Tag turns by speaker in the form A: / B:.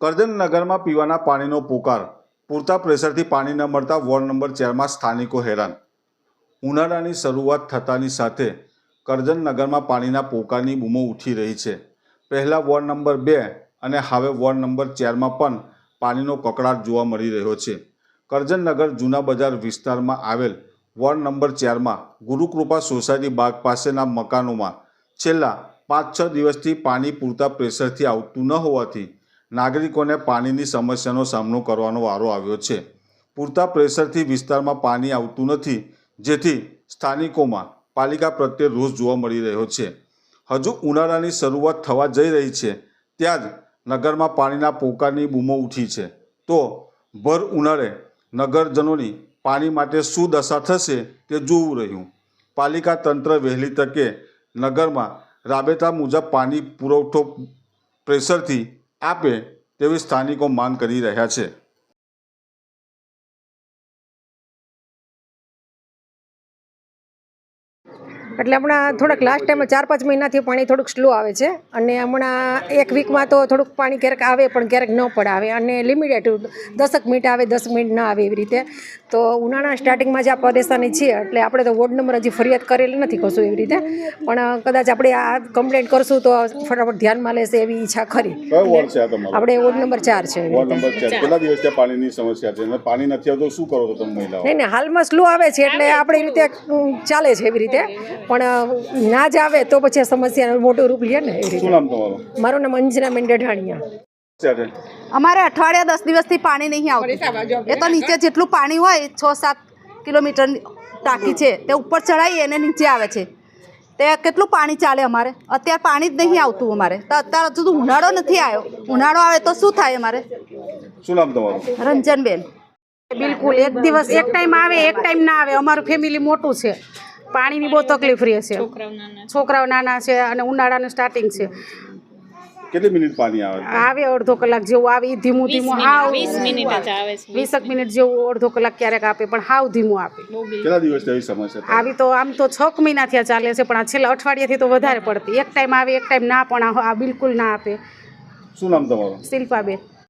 A: કરજનનગરમાં પીવાના પાણીનો પોકાર. પૂરતા પ્રેશરથી પાણી ન મળતા વોર્ડ નંબર ચારમાં સ્થાનિકો હેરાન. ઉનાળાની શરૂઆત થતાની સાથે કરજનનગરમાં પાણીના પોકારની બૂમો ઉઠી રહી છે. પહેલાં વોર્ડ નંબર બે અને હવે વોર્ડ નંબર ચારમાં પણ પાણીનો કકળાટ જોવા મળી રહ્યો છે. કરજનનગર જૂના બજાર વિસ્તારમાં આવેલ વોર્ડ નંબર ચારમાં ગુરુકૃપા સોસાયટી બાગ પાસેના મકાનોમાં છેલ્લા પાંચ છ દિવસથી પાણી પૂરતા પ્રેશરથી આવતું ન હોવાથી નાગરિકોને પાણીની સમસ્યાનો સામનો કરવાનો વારો આવ્યો છે. પૂરતા પ્રેશરથી વિસ્તારમાં પાણી આવતું નથી, જેથી સ્થાનિકોમાં પાલિકા પ્રત્યે રોષ જોવા મળી રહ્યો છે. હજુ ઉનાળાની શરૂઆત થવા જઈ રહી છે, ત્યાં જ નગરમાં પાણીના પોકારની બૂમો ઉઠી છે. તો ભર ઉનાળે નગરજનોની પાણી માટે શું દશા થશે તે જોવું રહ્યું. પાલિકા તંત્ર વહેલી તકે નગરમાં રાબેતા મુજબ પાણી પુરવઠો પ્રેશરથી આપે તેવી સ્થાનિકો માંગ કરી રહ્યા છે.
B: એટલે હમણાં થોડાક લાસ્ટ ટાઈમમાં ચાર પાંચ મહિનાથી પાણી થોડુંક સ્લો આવે છે. અને હમણાં એક વીકમાં તો થોડુંક પાણી ક્યારેક આવે પણ ક્યારેક ન પણ આવે અને લિમિટેડ દસક મિનિટ આવે દસ મિનિટ ના આવે એવી રીતે. તો ઉનાળા સ્ટાર્ટિંગમાં જ આ પરેશાની છે એટલે આપણે તો વોર્ડ નંબર હજી ફરિયાદ કરેલી નથી કશું એવી રીતે. પણ કદાચ આપણે આ કમ્પ્લેન્ટ કરશું તો ફટાફટ ધ્યાનમાં લેશે એવી ઈચ્છા ખરી.
A: કયો વોર્ડ છે આ તમારો?
B: આપણે વોર્ડ નંબર ચાર છે.
A: વોર્ડ નંબર ચાર. કેટલા દિવસથી પાણીની સમસ્યા છે? પાણી નથી આવતું શું કરો છો તમે મહિલાઓ?
B: નહીં નહીં હાલમાં સ્લો આવે છે એટલે આપણે એ રીતે ચાલે છે એવી રીતે. પણ ના જ આવે તો પછી આ સમસ્યાનું મોટું રૂપ લે ને એવી
A: શું નામ તમારું?
B: મારું નામ અંજના
A: છે
C: અમારે અઠવાડિયા દસ દિવસથી પાણી નહીં આવતું. એ તો નીચે જેટલું પાણી હોય છ સાત કિલોમીટર ટાંકી છે તે ઉપર ચડાવી એને નીચે આવે છે. તે કેટલું પાણી ચાલે અમારે? અત્યારે પાણી જ નહીં આવતું અમારે. તો અત્યારે હજુ તો ઉનાળો નથી આવ્યો. ઉનાળો આવે તો શું થાય અમારે?
A: શું નામ તમારું?
C: રંજનબેન.
D: બિલકુલ એક દિવસ એક ટાઈમ આવે એક ટાઈમ ના આવે. અમારું ફેમિલી મોટું છે. પાણીની બહુ તકલીફ રહે છે. છોકરાઓ નાના છે. અને ઉનાળાનું સ્ટાર્ટિંગ છે.
A: કેટલી મિનિટ પાણી આવે?
D: આવે અડધો કલાક જેવું આવે ધીમું ધીમું હાવ
E: વીસ મિનિટ આવે.
D: વીસક મિનિટ. જેવું અડધો કલાક ક્યારેક આપે પણ હાવ ધીમું આપે.
A: કેટલા દિવસથી આવી સમસ્યા
D: આવી તો આમ તો છ મહિના થયા ચાલે છે પણ આ છેલ્લા અઠવાડિયાથી તો વધારે પડતી. એક ટાઈમ આવે એક ટાઈમ ના પણ આ આ બિલકુલ ના આપે.
A: શું નામ તમારું?
D: શિલ્પાબેન.